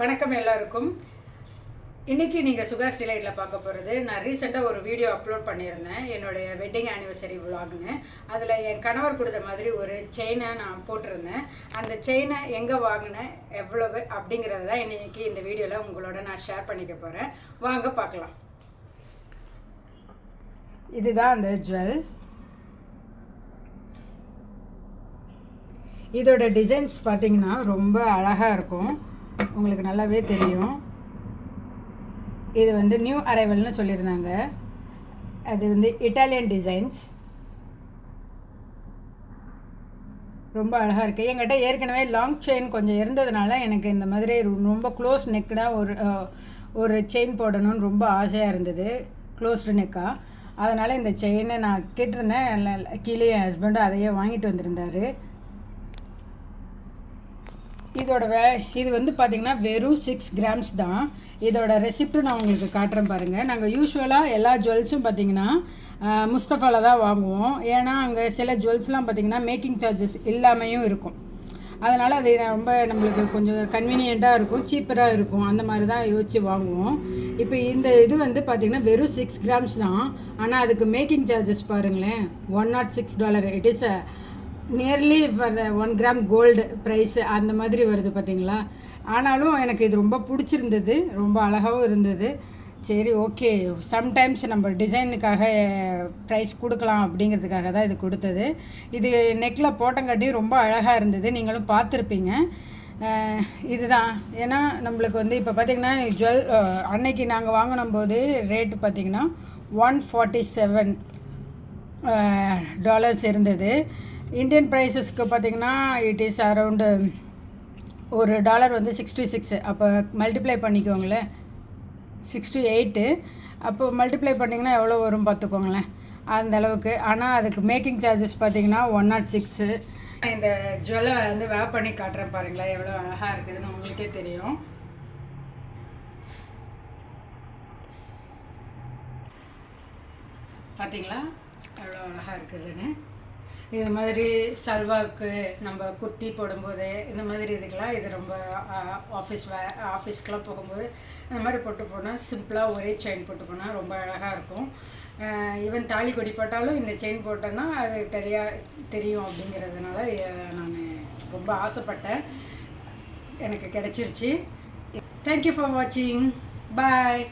வணக்கம் எல்லாருக்கும். இன்றைக்கி நீங்கள் சுகா ஸ்டிலைட்டில் பார்க்க போகிறது நான் ரீசெண்டாக ஒரு வீடியோ அப்லோட் பண்ணியிருந்தேன் என்னுடைய வெட்டிங் ஆனிவர்சரி விலாக்னு அதில் என் கணவர் கொடுத்த மாதிரி ஒரு செயினை நான் போட்டிருந்தேன். அந்த செயினை எங்கே வாங்கினேன் எவ்வளவு அப்படிங்கிறத தான் இன்றைக்கி இந்த வீடியோவில் உங்களோட நான் ஷேர் பண்ணிக்க போகிறேன் வாங்க பார்க்கலாம். இதுதான் அந்த ஜுவல் இதோட டிசைன்ஸ் பார்த்தீங்கன்னா ரொம்ப அழகாக இருக்கும். உங்களுக்கு நல்லாவே தெரியும். இது வந்து நியூ அரைவல்னு சொல்லியிருந்தாங்க. அது வந்து இட்டாலியன் டிசைன்ஸ் ரொம்ப அழகாக இருக்குது என்கிட்ட ஏற்கனவே லாங் செயின் கொஞ்சம் இருந்ததுனால எனக்கு இந்த மாதிரி ரொம்ப க்ளோஸ் நெக்குடாக ஒரு ஒரு செயின் போடணும்னு ரொம்ப ஆசையாக இருந்தது. க்ளோஸ்டு நெக்காக அதனால் இந்த செயினை நான் கேட்டிருந்தேன். கீழே என் ஹஸ்பண்டும் அதையே வாங்கிட்டு வந்திருந்தாரு. இதோட வே இது வந்து பார்த்திங்கன்னா வெறும் சிக்ஸ் கிராம்ஸ் தான். இதோட ரெசிப்ட்டும் நான் உங்களுக்கு காட்டுறேன் பாருங்கள் நாங்கள் யூஸ்வலாக எல்லா ஜுவல்ஸும் பார்த்தீங்கன்னா முஸ்தஃபாவில் தான் வாங்குவோம். ஏன்னா அங்கே சில ஜுவல்ஸ்லாம் பார்த்தீங்கன்னா மேக்கிங் சார்ஜஸ் இல்லாமையும் இருக்கும். அதனால் அது ரொம்ப நம்மளுக்கு கொஞ்சம் கன்வீனியண்ட்டாக இருக்கும் சீப்பராக இருக்கும். அந்த மாதிரி தான் யோசித்து வாங்குவோம். இப்போ இந்த இது வந்து பார்த்திங்கன்னா வெறும் சிக்ஸ் கிராம்ஸ் தான். ஆனால் அதுக்கு மேக்கிங் சார்ஜஸ் பாருங்களேன். One nought six dollar it is nearly for the one gram gold price அந்த மாதிரி வருது பார்த்தீங்களா ஆனாலும் எனக்கு இது ரொம்ப பிடிச்சிருந்தது ரொம்ப அழகாகவும் இருந்தது. சரி ஓகே சம்டைம்ஸ் நம்ம டிசைனுக்காக ப்ரைஸ் கொடுக்கலாம் அப்படிங்கிறதுக்காக தான் இது கொடுத்தது. இது நெக்கில் போட்டங்காட்டி ரொம்ப அழகாக இருந்தது. நீங்களும் பார்த்துருப்பீங்க. இதுதான். ஏன்னா நம்மளுக்கு வந்து இப்போ பார்த்திங்கன்னா ஜுவல் அன்னைக்கு நாங்கள் வாங்கின போது ரேட்டு பார்த்திங்கன்னா ஒன் ஃபார்ட்டி செவன் டாலர்ஸ் இருந்தது. இந்தியன் ப்ரைஸஸ்க்கு பார்த்தீங்கன்னா இட் இஸ் அரவுண்டு ஒரு டாலர் வந்து சிக்ஸ்டி சிக்ஸு அப்போ மல்டிப்ளை பண்ணிக்கோங்களேன். சிக்ஸ்டி எயிட்டு அப்போ மல்டிப்ளை பண்ணிங்கன்னா எவ்வளோ வரும் பார்த்துக்கோங்களேன். அந்த அளவுக்கு. ஆனால் அதுக்கு மேக்கிங் சார்ஜஸ் பார்த்தீங்கன்னா ஒன் நாட் சிக்ஸு இந்த ஜுவல்லை வந்து வேப் பண்ணி காட்டுறேன் பாருங்களேன். எவ்வளோ அழகாக இருக்குதுன்னு உங்களுக்கே தெரியும். பார்த்தீங்களா எவ்வளோ அழகாக இருக்குதுன்னு. இது மாதிரி சல்வாருக்கு நம்ம குர்த்தி போடும்போது இந்த மாதிரி இதுக்கெல்லாம் இது ரொம்ப ஆஃபீஸ் வே ஆஃபீஸ்க்கெலாம் போகும்போது இந்த மாதிரி போட்டு போனால் சிம்பிளாக ஒரே செயின் போட்டு போனால் ரொம்ப அழகாக இருக்கும். ஈவன் தாலி கொடி போட்டாலும் இந்த செயின் போட்டோன்னா அது தெரியா தெரியும் அப்படிங்கிறதுனால நான் ரொம்ப ஆசைப்பட்டேன். எனக்கு கிடச்சிருச்சு. தேங்க்யூ ஃபார் வாட்சிங் பாய்